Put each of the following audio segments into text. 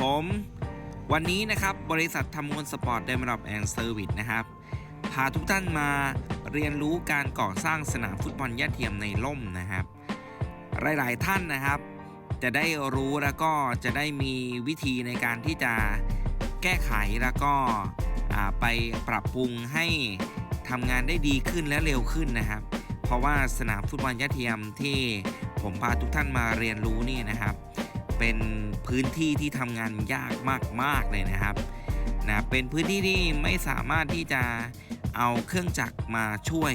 ผม วันนี้นะครับบริษัททำมวลสปอร์ตเดมรับแอนด์เซอร์วิสนะครับ พาทุกท่านมาเรียนรู้การก่อสร้างสนามฟุตบอลยอดเทียมในร่มนะครับ หลาย ๆ ท่านนะครับ จะได้รู้แล้วก็จะได้มีวิธีในการที่จะแก้ไขแล้วก็ไปปรับปรุงให้ทำงานได้ดีขึ้นและเร็วขึ้นนะครับ เพราะว่าสนามฟุตบอลยอดเทียมที่ผมพาทุกท่านมาเรียนรู้นี่นะครับ เป็นพื้นที่ที่ทำงานยากมาก ๆ เลยนะครับนะเป็นพื้นที่ที่ไม่สามารถที่จะเอาเครื่องจักรมาช่วย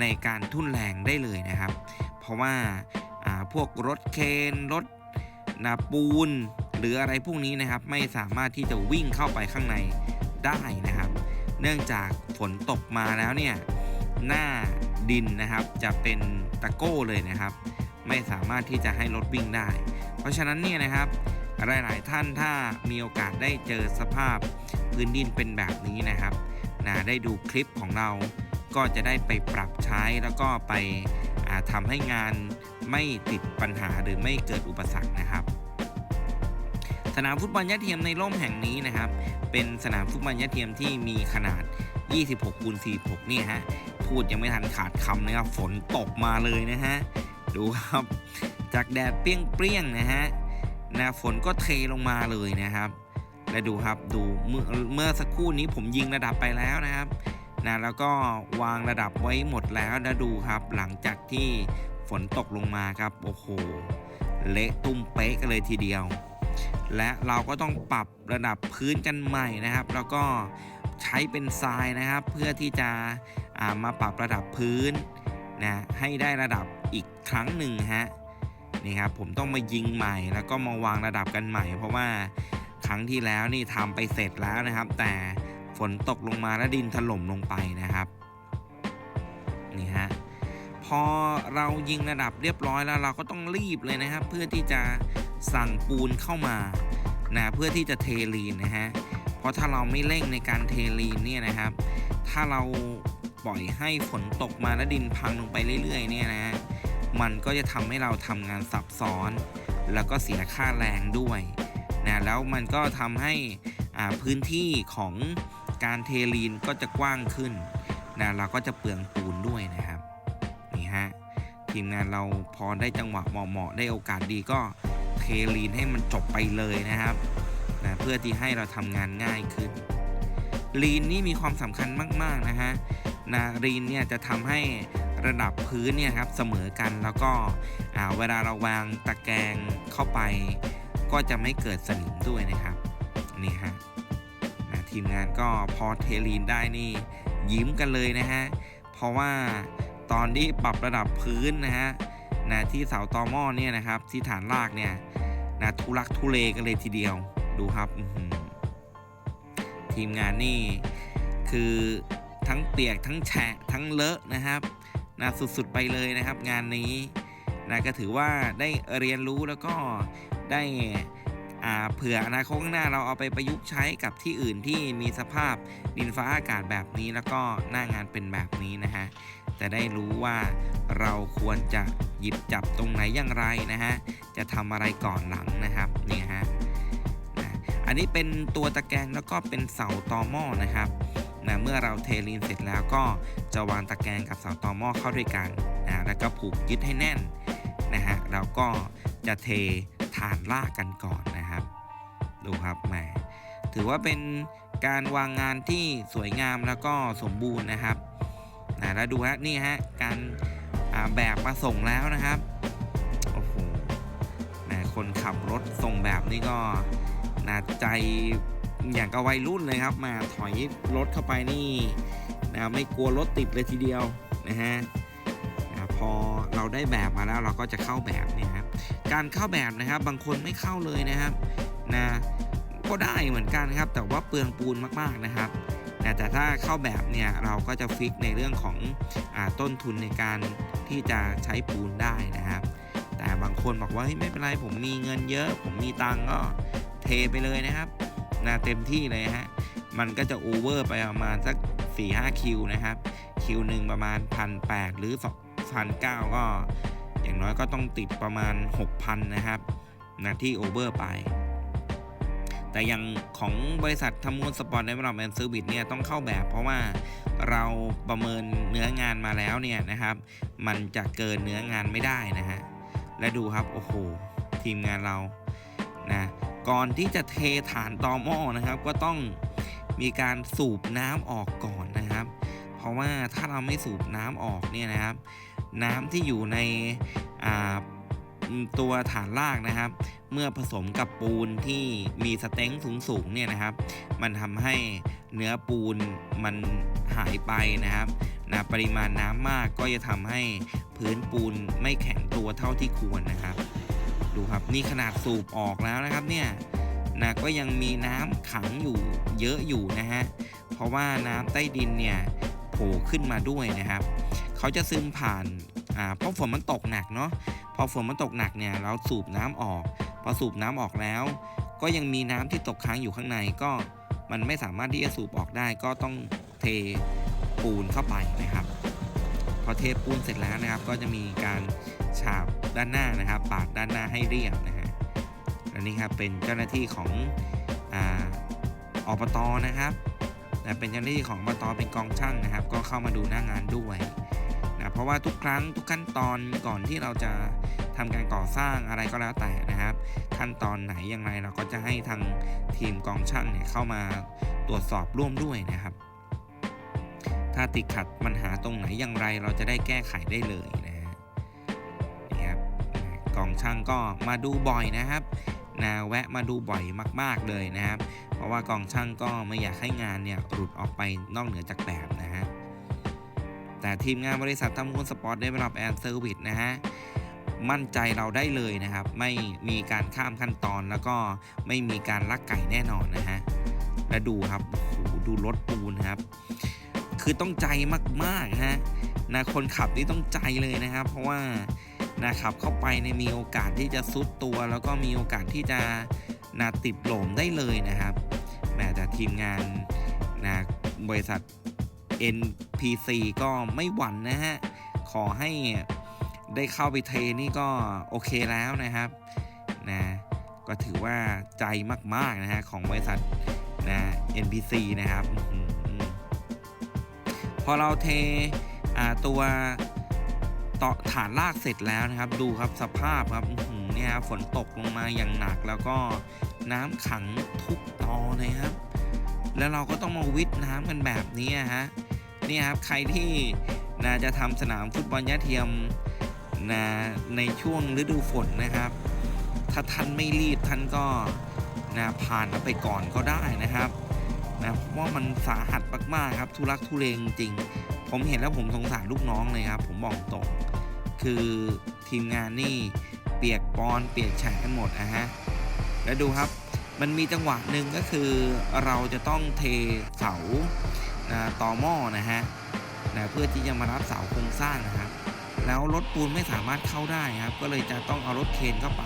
ในการทุ่นแรงได้เลยนะครับ เพราะว่าอ่าพวกรถเคนรถนาปูน หรืออะไรพวกนี้นะครับ ไม่สามารถที่จะวิ่งเข้าไปข้างในได้นะครับ เนื่องจากฝนตกมาแล้วเนี่ยหน้าดินนะครับจะเป็นตะโก้เลยนะครับ ไม่สามารถที่จะให้รถวิ่งได้ เพราะฉะนั้นเนี่ยนะครับหลาย ๆ ท่านถ้ามีโอกาสได้เจอสภาพพื้นดินเป็นแบบนี้นะครับนะได้ดูคลิปของเราก็จะได้ไปปรับใช้แล้วก็ไปอ่าทำให้งานไม่ติดปัญหาหรือไม่เกิดอุปสรรคนะครับ สนามฟุตบอลยอดเทียมในร่มแห่งนี้นะครับ เป็นสนามฟุตบอลยอดเทียมที่มีขนาด 26คูณ46เนี่ยฮะพูดยังไม่ทันขาดคำนะครับฝนตกมาเลยนะฮะดูครับ จากแดดเปรี้ยงๆนะฮะนะฝนก็เทลงมาเลยนะครับ และดูครับดูเมื่อเมื่อสักครู่นี้ผมยิงระดับไปแล้วนะครับนะแล้วก็วางระดับไว้หมดแล้วนะดูครับ หลังจากที่ฝนตกลงมาครับโอ้โหเละตุ้มเป๊ะกันเลยทีเดียว และเราก็ต้องปรับระดับพื้นกันใหม่นะครับ แล้วก็ใช้เป็นทรายนะครับ เพื่อที่จะามาปรับระดับพื้นนะให้ได้ระดับอีกครั้งหนึ่งฮะ นี่ครับผมต้องมายิงใหม่แล้วก็มาวางระดับกันใหม่ เพราะว่าครั้งที่แล้วนี่ทำไปเสร็จแล้วนะครับ แต่ฝนตกลงมาแล้วดินถล่มลงไปนะครับนี่ฮะพอเรายิงระดับเรียบร้อยแล้วเราก็ต้องรีบเลยนะครับ เพื่อที่จะสั่งปูนเข้ามานะเพื่อที่จะเทลีนนะฮะเพราะถ้าเราไม่เร่งในการเทลีนเนี่ยนะครับ ถ้าเราปล่อยให้ฝนตกมาแล้วดินพังลงไปเรื่อยๆเนี่ยนะฮะ มันก็จะทำให้เราทำงานซับซ้อน แล้วก็เสียค่าแรงด้วยนะแล้วมันก็ทำให้พื้นที่ของการเทลีนก็จะกว้างขึ้นนะเราก็จะเปลืองปูนด้วยนะครับนี่ฮะทีมงานเราพอได้จังหวะเหมาะๆได้โอกาสดีก็เทลีนให้มันจบไปเลยนะครับนะเพื่อที่ให้เราทำงานง่ายขึ้นลีนนี่มีความสำคัญมากๆนะฮะนะลีนเนี่ยจะทำให้ ระดับพื้นเนี่ยครับเสมอกันแล้วก็เวลาเราวางตะแกรงเข้าไป ก็จะไม่เกิดสนิมด้วยนะครับนี่ฮะนะทีมงานก็พอเทลีนได้นี่ยิ้มกันเลยนะฮะเพราะว่าตอนที่ปรับระดับพื้นนะฮะนะที่เสาตอหม้อเนี่ยนะครับ ที่ฐานรากเนี่ยนะทุลักทุเลกันเลยทีเดียวดูครับทีมงานนี่คือทั้งเปียกทั้งแฉะทั้งเลอะนะครับ นะสุดๆไปเลยนะครับ งานนี้นะก็ถือว่าได้เรียนรู้แล้วก็ได้เผื่ออนาคตข้างหน้าเราเอาไปประยุกต์ใช้กับที่อื่นที่มีสภาพดินฟ้าอากาศแบบนี้แล้วก็หน้างานเป็นแบบนี้นะฮะจะได้รู้ว่าเราควรจะหยิบจับตรงไหนอย่างไรนะฮะจะทำอะไรก่อนหลังนะครับนี่ฮะอันนี้เป็นตัวตะแกรงแล้วก็เป็นเสาตอหม้อนะครับ นะเมื่อเราเทลีนเสร็จแล้วก็จะวางตะแกรงกับเสาตอหม้อเข้าด้วยกันนะแล้วก็ผูกยึดให้แน่นนะฮะเราก็จะเทฐานลากกันก่อนนะครับ ดูครับแหมถือว่าเป็นการวางงานที่สวยงามแล้วก็สมบูรณ์นะครับนะแล้วดูฮะนี่ฮะการาแบบมาส่งแล้วนะครับโอ้โหแหมคนขับรถส่งแบบนี้ก็นะใจ อย่างกับวัยรุ่นเลยครับมาถอยรถเข้าไปนี่นะไม่กลัวรถติดเลยทีเดียวนะฮะพอเราได้แบบมาแล้วเราก็จะเข้าแบบเนี่ยครับการเข้าแบบนะครับบางคนไม่เข้าเลยนะครับนะก็ได้เหมือนกันครับ แต่ว่าเปลืองปูนมากๆนะครับแต่ถ้าเข้าแบบเนี่ยเราก็จะฟิกในเรื่องของอต้นทุนในการที่จะใช้ปูนได้นะครับ แต่บางคนบอกว่าไม่เป็นไรผมมีเงินเยอะ ผมมีตังก็เทไปเลยนะครับ นะเต็มที่เลยฮะ มันก็จะโอเวอร์ไปประมาณสัก 4-5 คิวนะครับ คิวหนึ่งประมาณพันแหรือพันเก็ อย่างน้อยก็ต้องติดประมาณ 6,000 นะครับนะที่โอเวอร์ไปแต่อย่างของบริษัททำมูลสปอร์ตในระดับแอนเซอร์วิสเนี่ยต้องเข้าแบบเพราะว่าเราประเมินเนื้องานมาแล้วเนี่ยนะครับ มันจะเกินเนื้องานไม่ได้นะฮะและดูครับ โอ้โห ทีมงานเรานะ ก่อนที่จะเทฐานตอหม้อนะครับ ก็ต้องมีการสูบน้ำออกก่อนนะครับ เพราะว่าถ้าเราไม่สูบน้ำออกเนี่ยนะครับ น้ำที่อยู่ในตัวฐานรากนะครับ เมื่อผสมกับปูนที่มีสเต็งสูงๆเนี่ยนะครับ มันทำให้เนื้อปูนมันหายไปนะครับนะปริมาณน้ำมากก็จะทำให้พื้นปูนไม่แข็งตัวเท่าที่ควรนะครับ ดูครับนี่ขนาดสูบออกแล้วนะครับเนี่ยนะก็ยังมีน้ำขังอยู่เยอะอยู่นะฮะเพราะว่าน้ำใต้ดินเนี่ยโผล่ขึ้นมาด้วยนะครับเขาจะซึมผ่านอ่าเพราะฝนมันตกหนักเนาะพอฝนมันตกหนักเนี่ยเราสูบน้ำออก พอสูบน้ำออกแล้ว ก็ยังมีน้ำที่ตกค้างอยู่ข้างในก็มันไม่สามารถที่จะสูบออกได้ก็ต้องเทปูนเข้าไปนะครับ พอเทปูนเสร็จแล้วนะครับ ก็จะมีการฉาบ ด้านหน้านะครับ ปาดด้านหน้าให้เรียบนะฮะและนี่ครับเป็นเจ้าหน้าที่ของออบตนะครับนะเป็นเจ้าหน้าที่ของอบตเป็นกองช่างนะครับ ก็เข้ามาดูหน้างานด้วยนะเพราะว่าทุกครั้งทุกขั้นตอนก่อนที่เราจะทำการก่อสร้างอะไรก็แล้วแต่นะครับ ขั้นตอนไหนอย่างไรเราก็จะให้ทางทีมกองช่างเนี่ยเข้ามาตรวจสอบร่วมด้วยนะครับ ถ้าติดขัดปัญหาตรงไหนอย่างไรเราจะได้แก้ไขได้เลย กองช่างก็มาดูบ่อยนะครับนะแวะมาดูบ่อยมาก ๆเลยนะครับ เพราะว่ากองช่างก็ไม่อยากให้งานเนี่ยหลุดออกไปนอกเหนือจากแบบนะฮะแต่ทีมงานบริษัททำมูลสปอร์ตได้รับแอนเซอร์วิสนะฮะมั่นใจเราได้เลยนะครับ ไม่มีการข้ามขั้นตอนแล้วก็ไม่มีการลักไก่แน่นอนนะฮะและดูครับดูรถปูนครับ คือต้องใจมากๆฮะนะคนขับนี่ต้องใจเลยนะครับ เพราะว่า นะครับเข้าไปในมีโอกาสที่จะซุดตัว แล้วก็มีโอกาสที่จะนะติดหล่มได้เลยนะครับแม้แต่ทีมงานนะบริษัท NPC ก็ไม่หวั่นนะฮะ ขอให้ได้เข้าไปเทนี่ก็โอเคแล้วนะครับนะก็ถือว่าใจมาก ๆ นะฮะ ของบริษัทนะ NPC นะครับ พอเราเทอ่าตัว ต่อฐานลากเสร็จแล้วนะครับ ดูครับสภาพครับเนี่ยครับฝนตกลงมาอย่างหนักแล้วก็น้ำขังทุกตอเลยครับ แล้วเราก็ต้องมาวิทย์น้ำกันแบบนี้ฮะนี่ครับใครที่นะจะทำสนามฟุตบอลยะเทียมนะในช่วงฤดูฝนนะครับ ถ้าท่านไม่รีบท่านก็นะผ่านไปก่อนก็ได้นะครับนะเพราะว่ามันสาหัสมากๆครับทุรักทุเลจริง ผมเห็นแล้วผมสงสารลูกน้องเลยครับ ผมบอกตรง คือทีมงานนี่เปียกปอนเปียกแฉะกันหมดนะฮะ แล้วดูครับมันมีจังหวะหนึ่งก็คือเราจะต้องเทเสานะต่อหม้อนะฮะนะเพื่อที่จะมารับเสาโครงสร้างนะครับ แล้วรถปูนไม่สามารถเข้าได้ครับ ก็เลยจะต้องเอารถเคนเข้าไป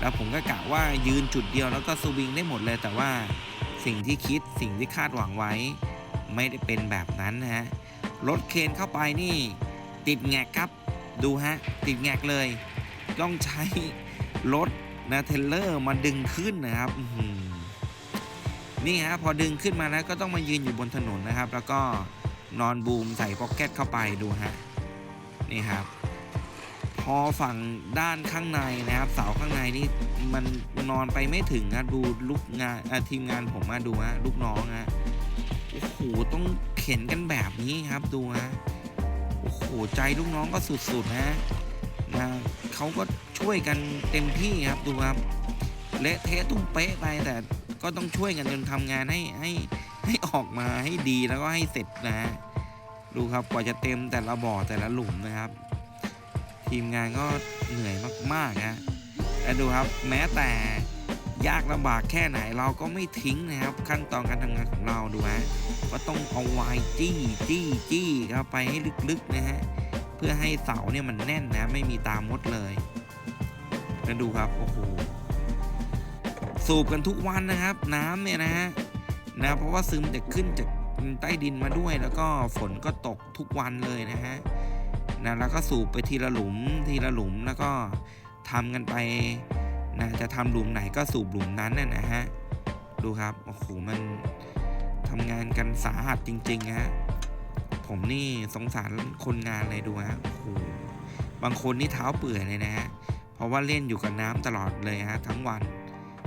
แล้วผมก็กะว่ายืนจุดเดียวแล้วก็สวิงได้หมดเลย แต่ว่าสิ่งที่คิดสิ่งที่คาดหวังไว้ ไม่ได้เป็นแบบนั้นนะฮะ รถเคนเข้าไปนี่ ติดแงกครับ ดูฮะ ติดแงกเลย ต้องใช้รถนะเทเลอร์มาดึงขึ้นนะครับนี่ฮะพอดึงขึ้นมาแล้วก็ต้องมายืนอยู่บนถนนนะครับ แล้วก็นอนบูมใส่พ็อกเก็ตเข้าไปดูฮะนี่ครับ พอฝั่งด้านข้างในนะครับเสาข้างในนี่มันนอนไปไม่ถึงนะดูลูกงานทีมงานผมมาดูฮะลูกน้องฮะโอ้โหต้องเข็นกันแบบนี้ครับดูฮะ โอ้โหใจลูกน้องก็สุดๆนะนะเขาก็ช่วยกันเต็มที่ครับดูครับเละเทะตุ้มเป๊ะไปแต่ก็ต้องช่วยกันจนทำงานให้ให้ให้ออกมาให้ดีแล้วก็ให้เสร็จนะ ดูครับกว่าจะเต็มแต่ละบ่อแต่ละหลุมนะครับ ทีมงานก็เหนื่อยมากๆฮะและดูครับแม้แต่ ยากลำบากแค่ไหนเราก็ไม่ทิ้งนะครับ ขั้นตอนการทำงานของเราดูฮะก็ต้องเอาไวายจี้จี้จี้เข้าไปให้ลึกๆนะฮะเพื่อให้เสาเนี่ยมันแน่นนะ ไม่มีตามมดเลยแล้วดูครับโอ้โหสูบกันทุกวันนะครับ น้ำเนี่ยนะฮะนะเพราะว่าซึมจะขึ้นจากใต้ดินมาด้วย แล้วก็ฝนก็ตกทุกวันเลยนะฮะนะแล้วก็สูบไปทีละหลุมทีละหลุมแล้วก็ทำกันไป นะจะทำหลุมไหนก็สูบหลุมนั้นน่ะนะฮะดูครับโอ้โหมันทำงานกันสาหัสจริงๆฮะผมนี่สงสารคนงานเลยดูฮะโอ้โหบางคนนี่เท้าเปื่อยเลยนะฮะเพราะว่าเล่นอยู่กับน้ำตลอดเลยฮะทั้งวัน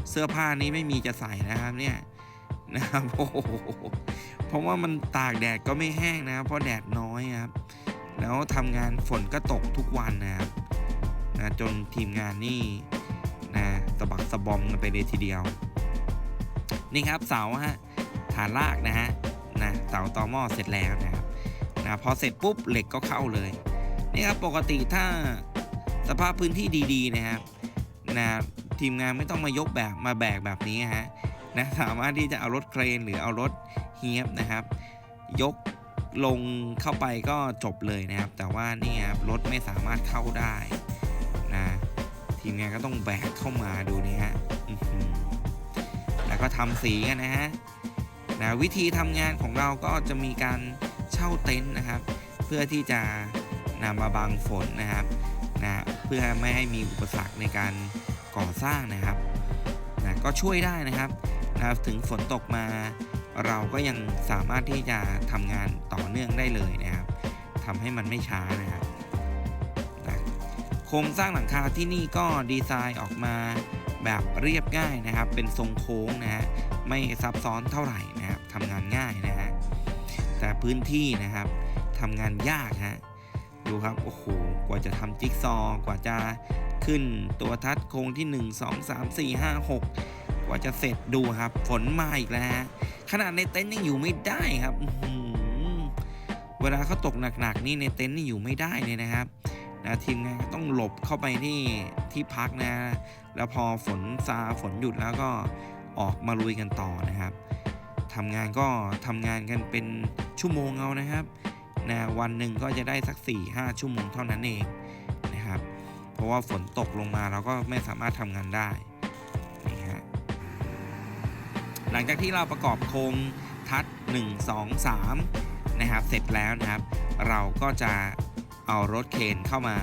เสื้อผ้านี้ไม่มีจะใส่นะครับเนี่ยนะครับโอ้โหเพราะว่ามันตากแดดก็ไม่แห้งนะครับเพราะแดดน้อยครับแล้วทำงานฝนก็ตกทุกวันนะครับนะจนทีมงานนี่ สะบักสะบอมกันไปเลยทีเดียว นี่ครับเสาฮะฐานลากนะฮะนะเสาตอหม้อเสร็จแล้วนะครับนะพอเสร็จปุ๊บเหล็กก็เข้าเลยนี่ครับปกติถ้าสภาพพื้นที่ดีๆนะครับนะทีมงานไม่ต้องมายกแบบมาแบกแบบนี้ฮะนะสามารถที่จะเอารถเครนหรือเอารถเฮียบนะครับ ยกลงเข้าไปก็จบเลยนะครับ แต่ว่านี่ครับรถไม่สามารถเข้าได้ ทีมงานก็ต้องแบกเข้ามาดูนี่ฮะแล้วก็ทำสีกันนะฮะนะวิธีทำงานของเราก็จะมีการเช่าเต็นท์นะครับ เพื่อที่จะนำมาบังฝนนะครับนะเพื่อไม่ให้มีอุปสรรคในการก่อสร้างนะครับนะก็ช่วยได้นะครับนะถึงฝนตกมาเราก็ยังสามารถที่จะทำงานต่อเนื่องได้เลยนะครับทำให้มันไม่ช้านะครับ โครงสร้างหลังคาที่นี่ก็ดีไซน์ออกมาแบบเรียบง่ายนะครับ เป็นทรงโค้งนะฮะไม่ซับซ้อนเท่าไหร่นะครับทำงานง่ายนะฮะแต่พื้นที่นะครับทำงานยากฮะดูครับโอ้โหกว่าจะทำจิ๊กซอว์กว่าจะขึ้นตัวทัดโค้งที่ 1 2 3 4 5 6 กว่าจะเสร็จดูครับฝนมาอีกแล้วฮะขนาดในเต็นท์ยังอยู่ไม่ได้ครับหือเวลาเขาตกหนักๆนี่ในเต็นท์นี่อยู่ไม่ได้เลยนะครับ นะทีมงานก็ต้องหลบเข้าไปที่ที่พักนะ แล้วพอฝนซาฝนหยุดแล้วก็ออกมาลุยกันต่อนะครับทำงานก็ทำงานกันเป็นชั่วโมงเอานะครับนะวันหนึ่งก็จะได้สัก 4-5 ชั่วโมงเท่านั้นเองนะครับ เพราะว่าฝนตกลงมาเราก็ไม่สามารถทำงานได้นี่ฮะหลังจากที่เราประกอบโครงทัด 1 2 3 นะครับ เสร็จแล้วนะครับ เราก็จะ เอารถเคนเข้ามา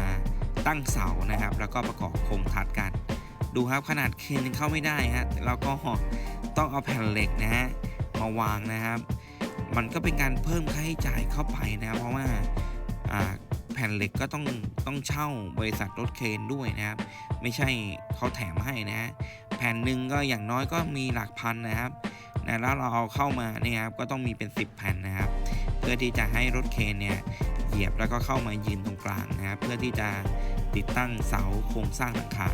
ตั้งเสานะครับ แล้วก็ประกอบโครงทัดกัน ดูครับขนาดเคนยังเข้าไม่ได้ฮะเราก็ต้องเอาแผ่นเหล็กนะฮะมาวางนะครับ มันก็เป็นการเพิ่มค่าใช้จ่ายเข้าไปนะเพราะว่าแผ่นเหล็กก็ต้องต้องเช่าบริษัทรถเคนด้วยนะครับ ไม่ใช่เขาแถมให้นะ แผ่นหนึ่งก็อย่างน้อยก็มีหลักพันนะครับนะแล้วเราเอาเข้ามาเนี่ยครับก็ต้องมีเป็น 10 แผ่นนะครับ พื่อที่จะให้รถเคนเนี่ยเหยียบแล้วก็เข้ามายืนตรงกลางนะครับเพื่อที่จะติดตั้งเสาโครงสร้างหลังคา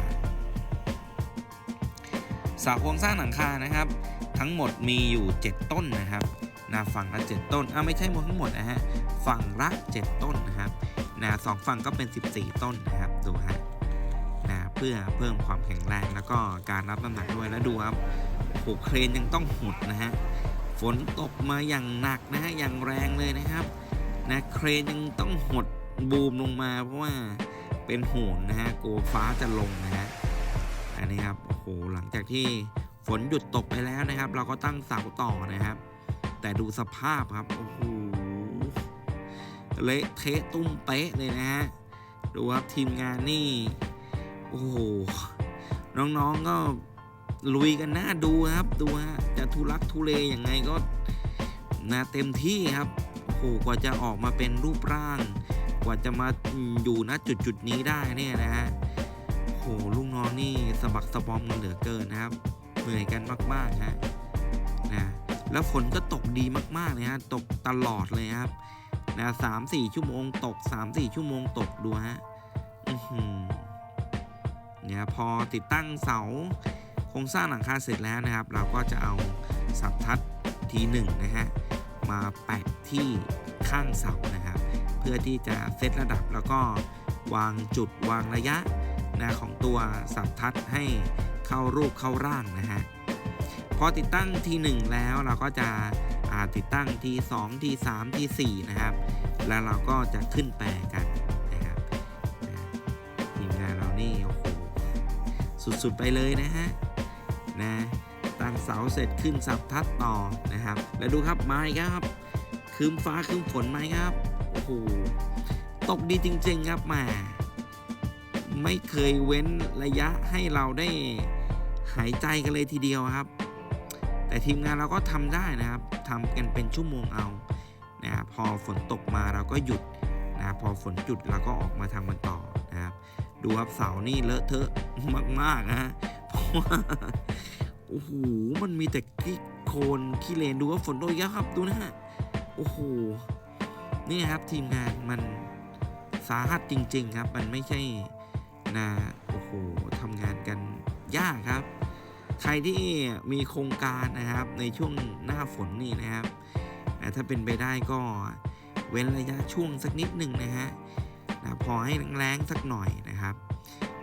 เสาโครงสร้างหลังคานะครับ ทั้งหมดมีอยู่ 7 ต้นนะครับนะฝั่งละ 7 ต้นอ่าไม่ใช่หมดทั้งหมดนะฮะฝั่งละ7ต้นนะครับนะสองฝั่งก็เป็น 14 ต้นนะครับดูฮะนะเพื่อเพิ่มความแข็งแรงแล้วก็การรับน้ำหนักด้วยแล้วดูครับโอ้เครนยังต้องหุดนะฮะ ฝนตกมาอย่างหนักนะฮะอย่างแรงเลยนะครับนะเครนยังต้องหดบูมลงมา เพราะว่าเป็นห่วงนะฮะกลัวฟ้าจะลงนะฮะอันนี้ครับโอ้โหหลังจากที่ฝนหยุดตกไปแล้วนะครับ เราก็ตั้งเสาต่อนะครับ แต่ดูสภาพครับโอ้โหเละเทะตุ้มเป๊ะเลยนะฮะดูครับทีมงานนี่โอ้โหน้องๆก็ ลุยกันหน้าดูครับดูฮะจะทุลักทุเลยังไงก็นะเต็มที่ครับโอ้โหกว่าจะออกมาเป็นรูปร่าง กว่าจะมาอยู่ณจุดจุดนี้ได้เนี่ยนะฮะโหลูกน้องนี่สะบักสะบอมกันเหลือเกินนะครับเหนื่อยกันมากๆฮะนะแล้วฝนก็ตกดีมากๆเลยฮะตกตลอดเลยครับนะสามสี่ชั่วโมงตกสามสี่ชั่วโมงตกดูฮะอือหือเนี่ยพอติดตั้งเสา ครงสร้างหลังคาเสร็จแล้วนะครับ เราก็จะเอาสับทัดทีหนึ่งนะฮะมาแปะที่ข้างเสานะครับ เพื่อที่จะเซตระดับแล้วก็วางจุดวางระยะนะของตัวสับทัดให้เข้ารูปเข้าร่างนะฮะพอติดตั้งทีหนึ่งแล้วเราก็จะติดตั้งทีสองทีสามทีสี่นะครับ แล้วเราก็จะขึ้นแปลกันนะครับทีมงานเรานี่โอ้โหสุดๆไปเลยนะฮะ นะตั้งเสาเสร็จขึ้นสับทัดต่อนะครับ แล้วดูครับไม้ครับคืมฟ้าคืมฝนไหมครับโอ้โหตกดีจริง ๆ ครับแมา ไม่เคยเว้นระยะให้เราได้หายใจกันเลยทีเดียวครับ แต่ทีมงานเราก็ทำได้นะครับทำกันเป็นชั่วโมงเอานะครับพอฝนตกมาเราก็หยุดนะครับพอฝนหยุดเราก็ออกมาทำมันต่อนะครับ ดูครับเสานี่เลอะเทอะมากๆนะเพราะว่า โอ้โห มันมีแต่ขี้โคลนขี้เลนดูว่าฝนตกเยอะครับดูนะฮะ โอ้โห นี่ครับทีมงานมันสาหัสจริง ๆ ครับ มันไม่ใช่นะโอ้โหทำงานกันยากครับ ใครที่มีโครงการนะครับในช่วงหน้าฝนนี่นะครับถ้าเป็นไปได้ก็เว้นระยะช่วงสักนิดหนึ่งนะฮะนะพอให้แรงๆสักหน่อยนะครับ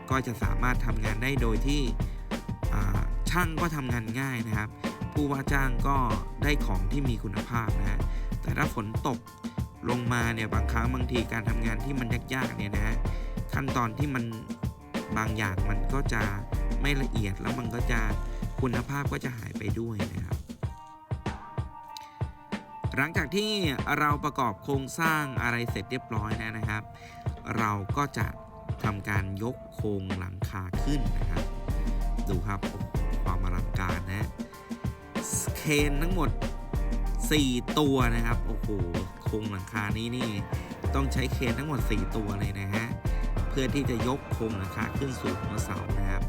ก็จะสามารถทำงานได้โดยที่อ่า ช่างก็ทำงานง่ายนะครับ ผู้ว่าจ้างก็ได้ของที่มีคุณภาพนะฮะแต่ถ้าฝนตกลงมาเนี่ยบางครั้งบางทีการทำงานที่มันยากๆเนี่ยนะขั้นตอนที่มันบางอย่างมันก็จะไม่ละเอียดแล้วมันก็จะคุณภาพก็จะหายไปด้วยนะครับ หลังจากที่เราประกอบโครงสร้างอะไรเสร็จเรียบร้อยแล้วนะครับ เราก็จะทำการยกโครงหลังคาขึ้นนะครับ ดูครับ เคนทั้งหมด 4 ตัวนะครับ โอ้โหโครงหลังคานี้นี่ ต้องใช้เคนทั้งหมด 4 ตัวเลยนะฮะ เพื่อที่จะยกโครงหลังคาขึ้นสู่หัวเสานะครับ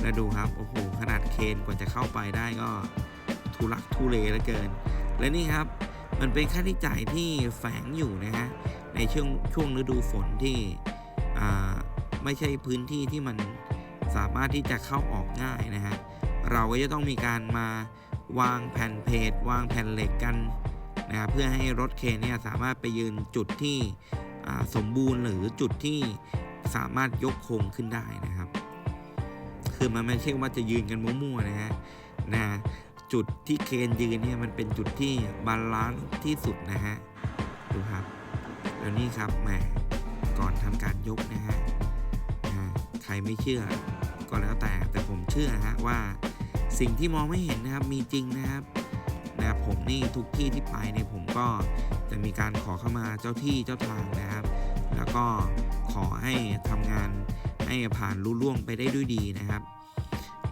แล้วดูครับ โอ้โห ขนาดเคนกว่าจะเข้าไปได้ก็ทุลักทุเลเหลือเกิน และนี่ครับ มันเป็นค่าใช้จ่ายที่แฝงอยู่นะฮะ ในช่วงช่วงฤดูฝนที่ไม่ใช่พื้นที่ที่มันสามารถที่จะเข้าออกง่ายนะฮะ เราก็จะต้องมีการมา วางแผ่นเพจวางแผ่นเหล็กกันนะเพื่อให้รถเคนเนี่ยสามารถไปยืนจุดที่สมบูรณ์หรือจุดที่สามารถยกโครงขึ้นได้นะครับ คือมันไม่ใช่ว่าจะยืนกันมั่วๆนะฮะนะจุดที่เคนยืนเนี่ยมันเป็นจุดที่บาลานซ์ที่สุดนะฮะดูครับ แล้วนี่ครับแหมก่อนทำการยกนะฮะใครไม่เชื่อก็แล้วแต่แต่ผมเชื่อฮะว่า สิ่งที่มองไม่เห็นนะครับมีจริงนะครับนะผมนี่ทุกที่ที่ไปเนี่ยผมก็จะมีการขอเข้ามาเจ้าที่เจ้าทางนะครับ แล้วก็ขอให้ทำงานให้ผ่านรุ่ล่วงไปได้ด้วยดีนะครับ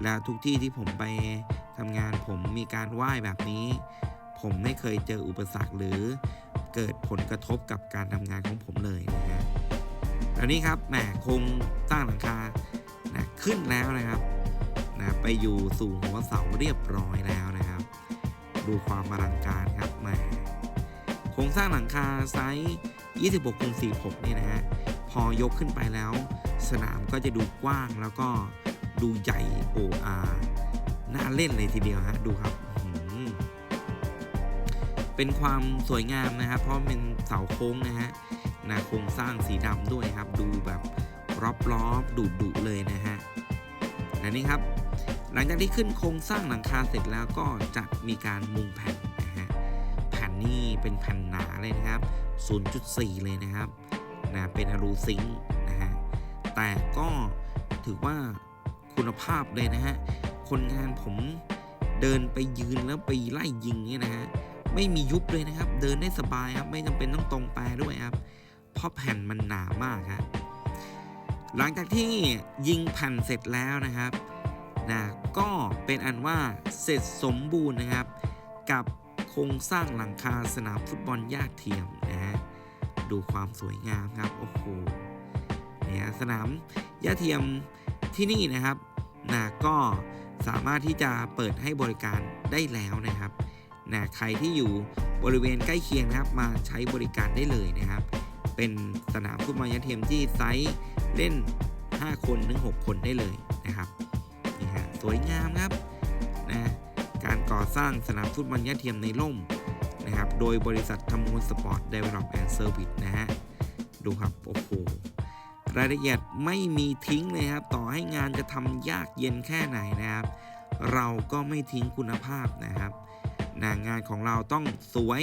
แล้วทุกที่ที่ผมไปทำงานผมมีการไหว้แบบนี้ ผมไม่เคยเจออุปสรรคหรือเกิดผลกระทบกับการทำงานของผมเลยนะฮะแล้วนี่ครับแหมคงสร้งหลังคานะขึ้นแล้วนะครับ นะไปอยู่สู่หัวเสาเรียบร้อยแล้วนะครับ ดูความอลังการครับแหมโครงสร้างหลังคาไซส์26คูณ46เนี่ยนะฮะพอยกขึ้นไปแล้ว สนามก็จะดูกว้างแล้วก็ดูใหญ่โออาน่าเล่นเลยทีเดียวฮะดูครับเป็นความสวยงามนะครับ เพราะเป็นเสาโค้งนะฮะนะโครงสร้างสีดำด้วยครับ ดูแบบรอบๆดุดุๆเลยนะฮะและนี่ครับ หลังจากที่ขึ้นโครงสร้างหลังคาเสร็จแล้วก็จะมีการมุงแผ่นนะฮะแผ่นนี่เป็นแผ่นหนาเลยนะครับ 0.4 เลยนะครับนะเป็นอลูซิงนะฮะแต่ก็ถือว่าคุณภาพเลยนะฮะคนงานผมเดินไปยืนแล้วไปไล่ยิงเนี่ยนะฮะไม่มียุบเลยนะครับ เดินได้สบายครับไม่จำเป็นต้องตรงแปรด้วยครับเพราะแผ่นมันหนามากครับหลังจากที่ยิงแผ่นเสร็จแล้วนะครับ นะก็เป็นอันว่าเสร็จสมบูรณ์นะครับ กับโครงสร้างหลังคาสนามฟุตบอลหญ้าเทียมนะฮะดูความสวยงามครับโอ้โหเนี่ยสนามหญ้าเทียมที่นี่นะครับนะก็สามารถที่จะเปิดให้บริการได้แล้วนะครับนะใครที่อยู่บริเวณใกล้เคียงนะครับ มาใช้บริการได้เลยนะครับ เป็นสนามฟุตบอลหญ้าเทียมที่ไซส์เล่น 5 คนถึง 6 คนได้เลยนะครับ สวยงามครับนะการก่อสร้างสนามฟุตบอลหญ้าเทียมในร่มนะครับโดยบริษัททำมูลสปอร์ตเดเวลลอปแอนด์เซอร์วิสนะฮะดูครับโอ้โหรายละเอียดไม่มีทิ้งเลยครับ ต่อให้งานจะทำยากเย็นแค่ไหนนะครับ เราก็ไม่ทิ้งคุณภาพนะครับนะงานของเราต้องสวย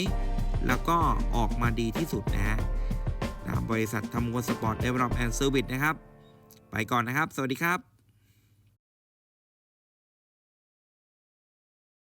แล้วก็ออกมาดีที่สุดนะฮะนะบริษัททำมูลสปอร์ตเดเวลลอปแอนด์เซอร์วิสนะครับ ไปก่อนนะครับ สวัสดีครับ